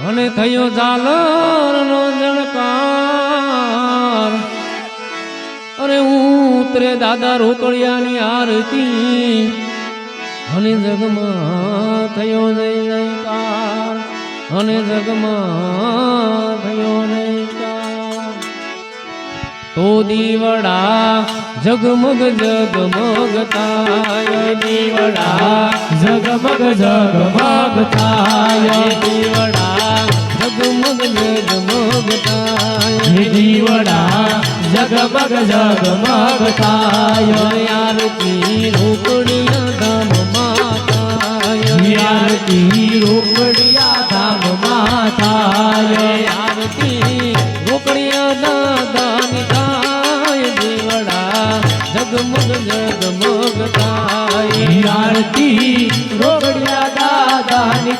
અને થયો ઝાલર નો જણકાર અરે ઉતરે દાદા રોકડિયાની આરતી. અને જગમાં થયો જય જયકાર. અને જગમાં થયો જયકાર. તો દીવડા જગમગ જગમગ થાય દીવડા જગમગ જગમગ થાય દીવડા જગમગ જગમગ થાય હે દીવડા જગમગ જગમગ થાય આરતી રોકડિયા ધામ માતા આરતી રોકડિયા ધામ થાય. આરતી રોકડિયા દાદાની થાય. દીવડા જગમગ જગમગ થાય આરતી રોકડિયા દાદાની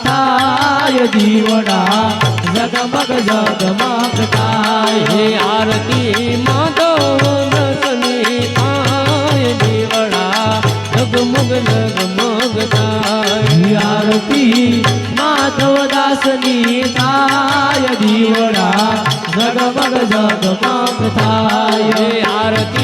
થાય દીવડા જગમગ જગમગ થાય. હે આરતી માધવ દર્શની થાય. દીવડા જગમગ જગમગ થાય. આરતી માધવ દાસની થાય. દીવડા જગમગ જગમગ થાય. હે આરતી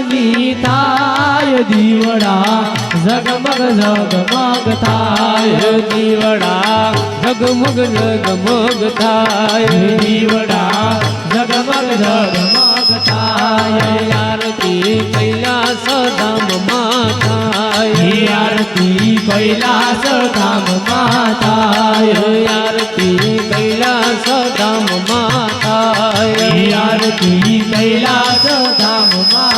દાસની થાય દીવડા જગમગ જગમગ થાય દીવડા જગમગ જગમગ થાય દીવડા જગમગ જગમગ થાય આરતી કૈલાસ ધામમાં થાય આરતી કૈલાસ ધામમાં થાય આરતી કૈલાસ ધામમાં થાય આરતી કૈલાસ ધામમાં થાય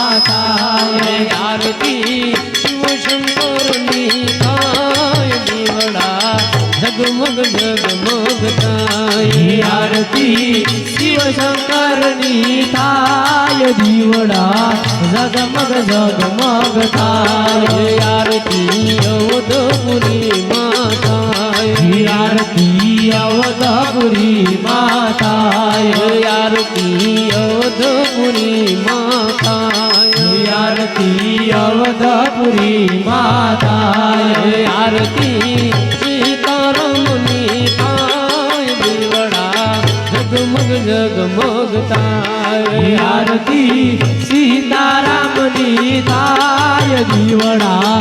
જગમગ થાય આરતી શિવ શંકરની થાય દીવડા જગમગ જગમગ થાય આરતી અવધપુરી માં થાય આરતી અવધપુરી માં થાય આરતી અવધપુરી માં થાય જગમગ જગમગ થાય આરતી સીતારામની તાય દીવડા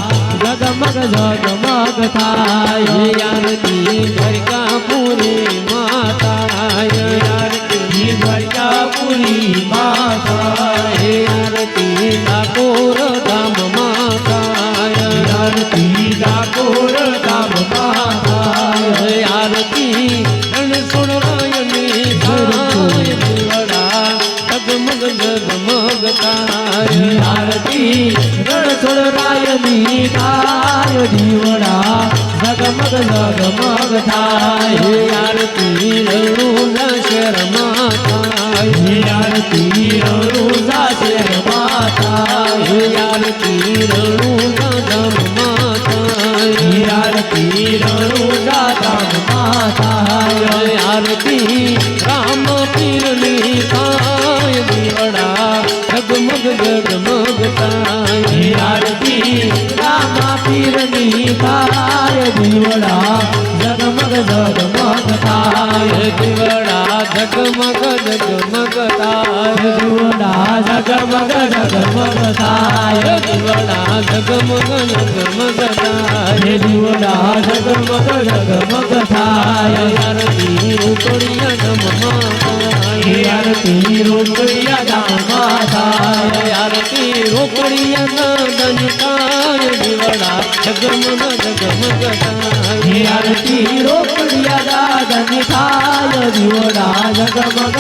જગમગ જગમગ થાય. આરતી દીવડા જગમગ જગમગ થાય. આરતી ન શરમા થાય. આરતી શેરમાં પીરની થાય દીવડા જગમગ જગમગ તારે દીવડા જગમગ જગમગ તારે દીવડા જગમગ જગમગ તારે દીવડા જગમગ જગમગ તારે દીવડા જગમગ જગમગ થાય આરતી રોકડિયા ધમમાં હે આરતી રોકડિયા ધામમાં થાય આરતી રોકડિયા જગમગ જગમગ હે આરતી રોકડિયા દાદની થાય દીવડા જગમગ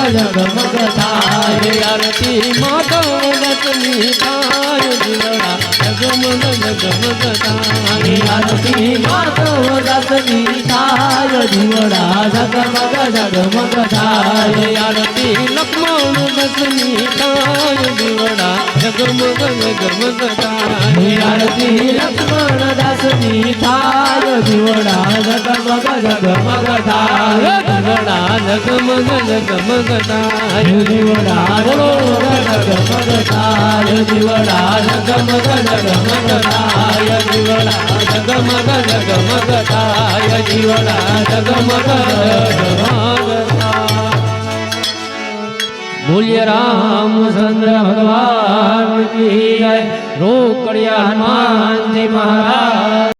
જગમગ થાય હે આરતી માધવ દાસની થાય દીવડા જગમગ જગમગ થાય આરતી લક્ષ્મણ દત્તની થાય દીવડા જગમગ જગમગ થાય આરતી લક્ષ્મણ દાસની થાય દીવડા જગમગ દીવડા જગમગ જગમગ થાય જીવડા જગમગ બોલ્ય રામચંદ્ર ભગવાન કી જય. રોકડિયા હનુમાનજી મહારાજ.